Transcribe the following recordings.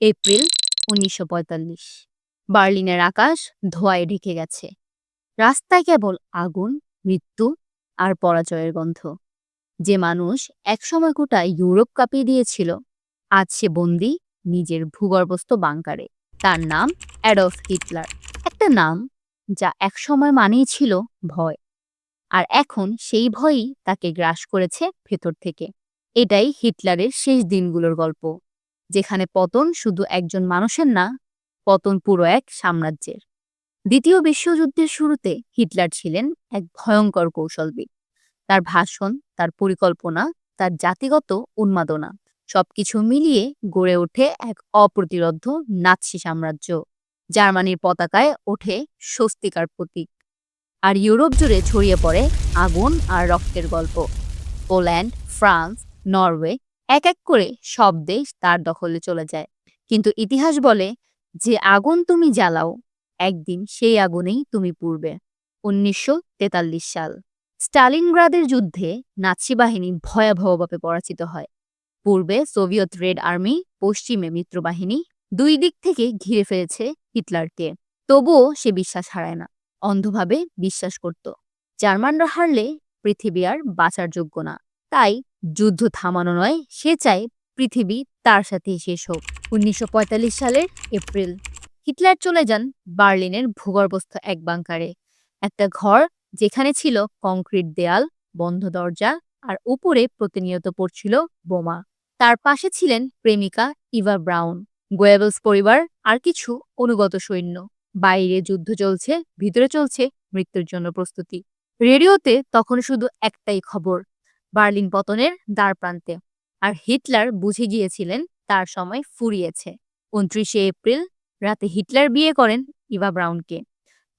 April উনিশশো পঁয়তাল্লিশ। বার্লিনের আকাশ ধোঁয়ায় ঢেকে গেছে। রাস্তায় কেবল আগুন, মৃত্যু আর পরাজয়ের গন্ধ। যে মানুষ একসময় গোটা ইউরোপ কাঁপিয়ে দিয়েছিল, আজ সে বন্দি নিজের ভূগর্ভস্থ বাংকারে। তার নাম অ্যাডলফ হিটলার। একটা নাম যা একসময় মানেই ছিল ভয়। আর এখন সেই ভয়ই তাকে গ্রাস করেছে ভেতর থেকে। এটাই হিটলারের শেষ দিনগুলোর গল্প। যেখানে পতন শুধু একজন মানুষের না, পতন পুরো এক সাম্রাজ্যের। দ্বিতীয় বিশ্বযুদ্ধের শুরুতে হিটলার ছিলেন এক ভয়ঙ্কর কৌশলবিদ। তার ভাষণ, তার পরিকল্পনা, তার জাতিগত উন্মাদনা, সবকিছু মিলিয়ে গড়ে ওঠে এক অপ্রতিরোধ্য নাৎসি সাম্রাজ্য। জার্মানির পতাকায় ওঠে স্বস্তিকার প্রতীক। আর ইউরোপ জুড়ে ছড়িয়ে পড়ে আগুন আর রক্তের গল্প। পোল্যান্ড, ফ্রান্স, নরওয়ে এক এক করে সব দেশ তার দখলে চলে যায়। কিন্তু ইতিহাস বলে যে আগুন তুমি জ্বালাও, একদিন সেই আগুনেই তুমি পুড়বে। উনিশশো সাল। স্টালিনগ্রাদের যুদ্ধে নাৎসি বাহিনী ভয়াবহভাবে পরাজিত হয়। পূর্বে সোভিয়েত রেড আর্মি, পশ্চিমে মিত্রবাহিনী, দুই দিক থেকে ঘিরে ফেলেছে হিটলারকে। তবুও সে বিশ্বাস হারায় না, অন্ধভাবে বিশ্বাস করত। জার্মানরা হারলে পৃথিবী আর বাঁচার যোগ্য না। তাই যুদ্ধ থামানো নয়, সে চায় পৃথিবী তার সাথে শেষ হোক। উনিশশো পঁয়তাল্লিশ সালের এপ্রিল, হিটলার চলে যান বার্লিনের ভূগর্ভস্থ এক বাংকারে। একটা ঘর যেখানে ছিল কংক্রিট দেয়াল, বন্ধ দরজা আর উপরে প্রতিনিয়ত পড়ছিল বোমা। তার পাশে ছিলেন প্রেমিকা ইভা ব্রাউন। গোয়েবলস পরিবার আর কিছু অনুগত সৈন্য। বাইরে যুদ্ধ চলছে, ভিতরে চলছে মৃত্যুর জন্য প্রস্তুতি। রেডিওতে তখন শুধু একটাই খবর বার্লিন পতনের দ্বার প্রান্তে। আর হিটলার বুঝে গিয়েছিলেন তার সময় ফুরিয়েছে। উনত্রিশে এপ্রিল রাতে হিটলার বিয়ে করেন ইভা ব্রাউনকে।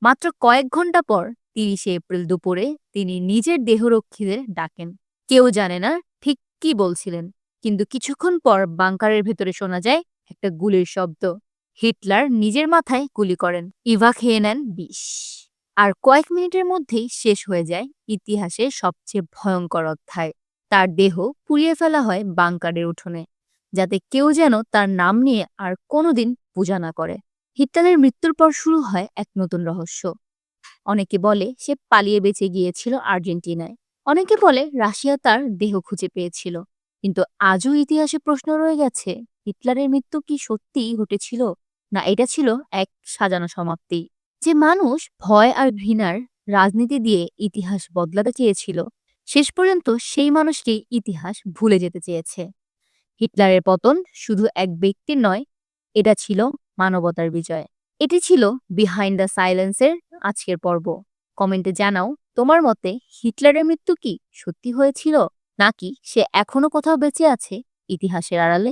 মাত্র কয়েক ঘণ্টা পর তিরিশে এপ্রিল দুপুরে তিনি নিজের দেহরক্ষীদের ডাকেন। কেউ জানে না ঠিক কি বলছিলেন, কিন্তু কিছুক্ষণ পর বাংকারের ভেতরে শোনা যায় একটা গুলির শব্দ। হিটলার নিজের মাথায় গুলি করেন। ইভা খেয়ে নেন বিষ। আর কয়েক মিনিটের মধ্যেই শেষ হয়ে যায় ইতিহাসের সবচেয়ে ভয়ঙ্কর অধ্যায়। তার দেহ পুড়িয়ে ফেলা হয় বাংকারের উঠোনে, যাতে কেউ যেন তার নাম নিয়ে আর কোনোদিন পূজা না করে। হিটলারের মৃত্যুর পর শুরু হয় এক নতুন রহস্য। অনেকে বলে সে পালিয়ে বেঁচে গিয়েছিল আর্জেন্টিনায়। অনেকে বলে রাশিয়া তার দেহ খুঁজে পেয়েছিল। কিন্তু আজও ইতিহাসে প্রশ্ন রয়ে গেছে, হিটলারের মৃত্যু কি সত্যিই ঘটেছিল, না এটা ছিল এক সাজানো সমাপ্তি? যে মানুষ ভয় আর ঘৃণার রাজনীতি দিয়ে ইতিহাস বদলাতে চেয়েছিল, শেষ পর্যন্ত সেই মানুষকেই ইতিহাস ভুলে যেতে চেয়েছে। হিটলারের পতন শুধু এক ব্যক্তির নয়, এটা ছিল মানবতার বিজয়। এটি ছিল বিহাইন্ড দ্য সাইলেন্সের আজকের পর্ব। কমেন্টে জানাও, তোমার মতে হিটলারের মৃত্যু কি সত্যি হয়েছিল, নাকি সে এখনও কোথাও বেঁচে আছে ইতিহাসের আড়ালে?